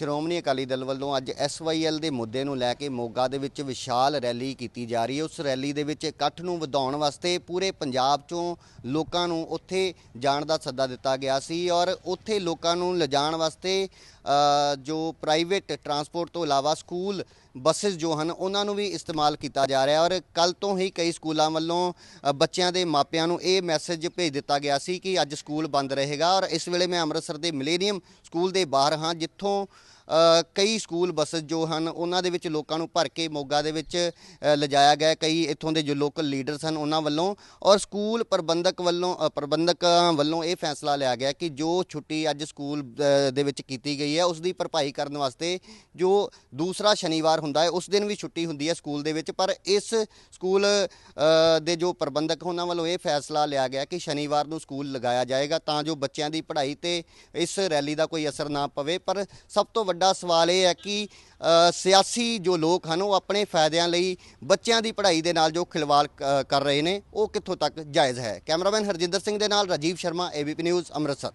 ਸ਼੍ਰੋਮਣੀ ਅਕਾਲੀ ਦਲ ਵੱਲੋਂ ਅੱਜ ਐਸਵਾਈਐਲ ਦੇ ਮੁੱਦੇ ਨੂੰ ਲੈ ਕੇ ਮੋਗਾ ਦੇ ਵਿੱਚ ਵਿਸ਼ਾਲ ਰੈਲੀ ਕੀਤੀ ਜਾ ਰਹੀ ਹੈ। ਉਸ ਰੈਲੀ ਦੇ ਵਿੱਚ ਇਕੱਠ ਨੂੰ ਵਧਾਉਣ ਵਾਸਤੇ ਪੂਰੇ ਪੰਜਾਬ ਚੋਂ ਲੋਕਾਂ ਨੂੰ ਉੱਥੇ ਜਾਣ ਦਾ ਸੱਦਾ ਦਿੱਤਾ ਗਿਆ ਸੀ ਔਰ ਉੱਥੇ ਲੋਕਾਂ ਨੂੰ ਲਿਜਾਣ ਵਾਸਤੇ ਜੋ ਪ੍ਰਾਈਵੇਟ ਟਰਾਂਸਪੋਰਟ ਤੋਂ ਇਲਾਵਾ ਸਕੂਲ ਬੱਸਸ ਜੋ ਹਨ, ਉਹਨਾਂ ਨੂੰ ਵੀ ਇਸਤੇਮਾਲ ਕੀਤਾ ਜਾ ਰਿਹਾ ਔਰ ਕੱਲ ਤੋਂ ਹੀ ਕਈ ਸਕੂਲਾਂ ਵੱਲੋਂ ਬੱਚਿਆਂ ਦੇ ਮਾਪਿਆਂ ਨੂੰ ਇਹ ਮੈਸੇਜ ਭੇਜ ਦਿੱਤਾ ਗਿਆ ਸੀ ਕਿ ਅੱਜ ਸਕੂਲ ਬੰਦ ਰਹੇਗਾ ਔਰ ਇਸ ਵੇਲੇ ਮੈਂ ਅੰਮ੍ਰਿਤਸਰ ਦੇ ਮਿਲੇਨੀਅਮ ਸਕੂਲ ਦੇ ਬਾਹਰ ਹਾਂ, ਜਿੱਥੋਂ ਕਈ ਸਕੂਲ ਬੱਸਸ ਜੋ ਹਨ ਉਹਨਾਂ ਦੇ ਵਿੱਚ ਲੋਕਾਂ ਨੂੰ ਭਰ ਕੇ ਮੋਗਾ ਦੇ ਵਿੱਚ ਲਿਜਾਇਆ ਗਿਆ ਕਈ ਇੱਥੋਂ ਦੇ ਜੋ ਲੋਕਲ ਲੀਡਰ ਸਨ ਉਹਨਾਂ ਵੱਲੋਂ ਔਰ ਸਕੂਲ ਪ੍ਰਬੰਧਕ ਵੱਲੋਂ ਅ, ਪ੍ਰਬੰਧਕਾਂ ਵੱਲੋਂ ਇਹ ਫੈਸਲਾ ਲਿਆ ਗਿਆ ਕਿ ਜੋ ਛੁੱਟੀ ਅੱਜ ਸਕੂਲ ਦੇ ਵਿੱਚ ਕੀਤੀ ਗਈ ਹੈ ਉਸ ਦੀ ਭਰਪਾਈ ਕਰਨ ਵਾਸਤੇ ਜੋ ਦੂਸਰਾ ਸ਼ਨੀਵਾਰ ਹੁੰਦਾ ਹੈ ਉਸ ਦਿਨ ਵੀ ਛੁੱਟੀ ਹੁੰਦੀ ਹੈ ਸਕੂਲ ਦੇ ਵਿੱਚ। ਪਰ ਇਸ ਸਕੂਲ ਦੇ ਜੋ ਪ੍ਰਬੰਧਕ ਉਹਨਾਂ ਵੱਲੋਂ ਇਹ ਫੈਸਲਾ ਲਿਆ ਗਿਆ ਕਿ ਸ਼ਨੀਵਾਰ ਨੂੰ ਸਕੂਲ ਲਗਾਇਆ ਜਾਏਗਾ ਤਾਂ ਜੋ ਬੱਚਿਆਂ ਦੀ ਪੜ੍ਹਾਈ ਤੇ ਇਸ ਰੈਲੀ ਦਾ ਕੋਈ ਅਸਰ ਨਾ ਪਵੇ। ਪਰ ਸਭ ਤੋਂ ਵੱਡਾ ਵੱਡਾ ਸਵਾਲ ਇਹ ਹੈ ਕਿ ਸਿਆਸੀ ਜੋ ਲੋਕ ਹਨ ਉਹ ਆਪਣੇ ਫਾਇਦਿਆਂ ਲਈ ਬੱਚਿਆਂ ਦੀ ਪੜ੍ਹਾਈ ਦੇ ਨਾਲ ਜੋ ਖਿਲਵਾੜ ਕਰ ਰਹੇ ਨੇ, ਉਹ ਕਿੱਥੋਂ ਤੱਕ ਜਾਇਜ਼ ਹੈ? ਕੈਮਰਾਮੈਨ ਹਰਜਿੰਦਰ ਸਿੰਘ ਦੇ ਨਾਲ ਰਾਜੀਵ ਸ਼ਰਮਾ ਏਬੀਪੀ ਨਿਊਜ਼ ਅੰਮ੍ਰਿਤਸਰ।